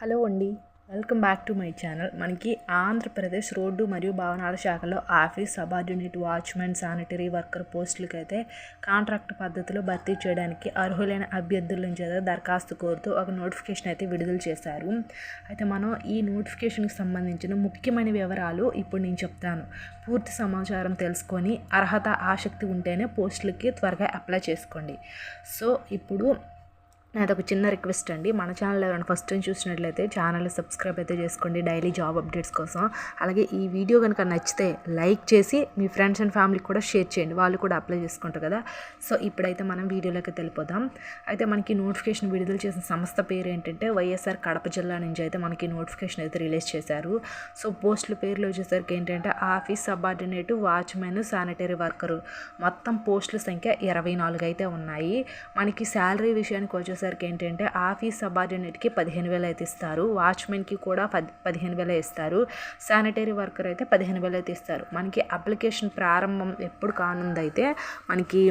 Hello అండి. Welcome back to my channel. మనకి Andhra Pradesh road మరియు భవనాల శాఖలో office subordinate watchman sanitary worker పోస్టులకి అయితే కాంట్రాక్ట్ పద్ధతిలో భర్తీ చేయడానికి అర్హులైన అభ్యర్థుల నుంచి అయితే దరఖాస్తు కోరుతూ ఒక నోటిఫికేషన్ అయితే విడుదల చేశారు. అయితే మనం ఈ నోటిఫికేషన్కి సంబంధించిన ముఖ్యమైన వివరాలు ఇప్పుడు నేను చెప్తాను. పూర్తి సమాచారం తెలుసుకొని అర్హత ఆసక్తి ఉంటేనే పోస్టులకి త్వరగా అప్లై చేసుకోండి. సో ఇప్పుడు నాది ఒక చిన్న రిక్వెస్ట్ అండి. మన ఛానల్ ఎవరైనా ఫస్ట్ టైం చూసినట్లయితే ఛానల్ సబ్స్క్రైబ్ అయితే చేసుకోండి డైలీ జాబ్ అప్డేట్స్ కోసం. అలాగే ఈ వీడియో కనుక నచ్చితే లైక్ చేసి మీ ఫ్రెండ్స్ అండ్ ఫ్యామిలీకి కూడా షేర్ చేయండి. వాళ్ళు కూడా అప్లై చేసుకుంటారు కదా. సో ఇప్పుడైతే మనం వీడియోలోకి తెలిపోదాం అయితే మనకి నోటిఫికేషన్ విడుదల చేసిన సంస్థ పేరు ఏంటంటే వైఎస్ఆర్ కడప జిల్లా నుంచి అయితే మనకి నోటిఫికేషన్ అయితే రిలీజ్ చేశారు. సో పోస్టుల పేర్లు వచ్చేసరికి ఏంటంటే office subordinate watchman sanitary worker. మొత్తం పోస్టుల సంఖ్య ఇరవై నాలుగు అయితే ఉన్నాయి. మనకి శాలరీ విషయానికి వచ్చేసరికి వచ్చేసరికి ఏంటంటే ఆఫీస్ సబార్డినేట్కి పదిహేను వేలు అయితే ఇస్తారు. వాచ్మెన్కి కూడా పది పదిహేను వేలు ఇస్తారు. శానిటరీ వర్కర్ అయితే పదిహేను వేలు అయితే ఇస్తారు. మనకి అప్లికేషన్ ప్రారంభం ఎప్పుడు కానుందైతే మనకి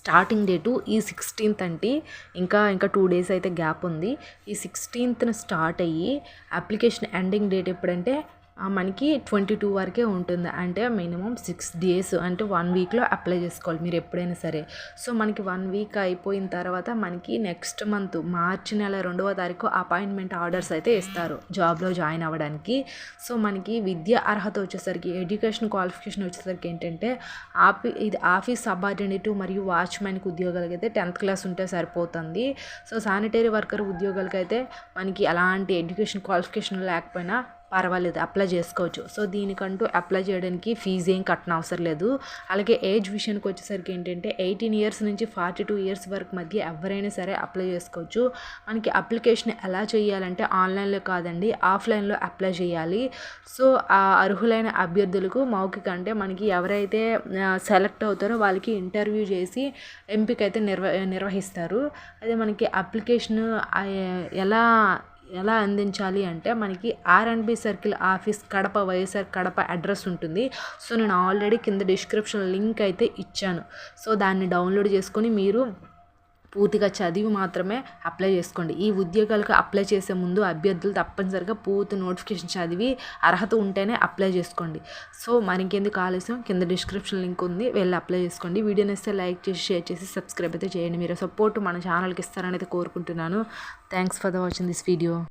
స్టార్టింగ్ డేటు ఈ సిక్స్టీన్త్ అంటే ఇంకా ఇంకా టూ డేస్ అయితే గ్యాప్ ఉంది. ఈ సిక్స్టీన్త్న స్టార్ట్ అయ్యి అప్లికేషన్ ఎండింగ్ డేట్ ఎప్పుడంటే మనకి ట్వంటీ టూ వరకే ఉంటుంది. అంటే మినిమం సిక్స్ డేస్ అంటే వన్ వీక్లో అప్లై చేసుకోవాలి మీరు ఎప్పుడైనా సరే. సో మనకి వన్ వీక్ అయిపోయిన తర్వాత మనకి నెక్స్ట్ మంత్ మార్చి నెల రెండవ తారీఖు అపాయింట్మెంట్ ఆర్డర్స్ అయితే ఇస్తారు. జాబ్లో జాయిన్ అవ్వడానికి. సో మనకి విద్య అర్హత వచ్చేసరికి ఎడ్యుకేషన్ క్వాలిఫికేషన్ వచ్చేసరికి ఏంటంటే ఆఫీ ఇది ఆఫీస్ సబార్డినేటివ్ మరియు వాచ్మెన్కి ఉద్యోగాలకి అయితే టెన్త్ క్లాస్ ఉంటే సరిపోతుంది. సో శానిటరీ వర్కర్ ఉద్యోగాలకైతే మనకి ఎలాంటి ఎడ్యుకేషన్ క్వాలిఫికేషన్ లేకపోయినా పర్వాలేదు అప్లై చేసుకోవచ్చు. సో దీనికంటూ అప్లై చేయడానికి ఫీజు ఏం కట్టిన అవసరం లేదు. అలాగే ఏజ్ విషయానికి వచ్చేసరికి ఏంటంటే ఎయిటీన్ ఇయర్స్ నుంచి ఫార్టీ టూ ఇయర్స్ వరకు మధ్య ఎవరైనా సరే అప్లై చేసుకోవచ్చు. మనకి అప్లికేషన్ ఎలా చేయాలంటే ఆన్లైన్లో కాదండి ఆఫ్లైన్లో అప్లై చేయాలి. సో ఆ అర్హులైన అభ్యర్థులకు మౌఖిక అంటే మనకి ఎవరైతే సెలెక్ట్ అవుతారో వాళ్ళకి ఇంటర్వ్యూ చేసి ఎంపిక అయితే నిర్వ నిర్వహిస్తారు. అదే మనకి అప్లికేషన్ ఎలా ఎలా అందించాలి అంటే మనకి R and B circle office Kadapa YSR Kadapa address ఉంటుంది. సో నేను ఆల్రెడీ కింద డిస్క్రిప్షన్ లింక్ అయితే ఇచ్చాను. సో దాన్ని డౌన్లోడ్ చేసుకొని మీరు పూర్తిగా చదివి మాత్రమే అప్లై చేసుకోండి. ఈ ఉద్యోగాలకు అప్లై చేసే ముందు అభ్యర్థులు తప్పనిసరిగా పూర్తి నోటిఫికేషన్ చదివి అర్హత ఉంటేనే అప్లై చేసుకోండి. సో మరింకెందుకు ఆలస్యం? కింద డిస్క్రిప్షన్ లింక్ ఉంది. వెళ్ళి అప్లై చేసుకోండి. వీడియోని ఇస్తే లైక్ చేసి షేర్ చేసి సబ్స్క్రైబ్ అయితే చేయండి. మీరు సపోర్ట్ మన ఛానల్కి ఇస్తారని అయితే కోరుకుంటున్నాను. Thanks for the watching this video.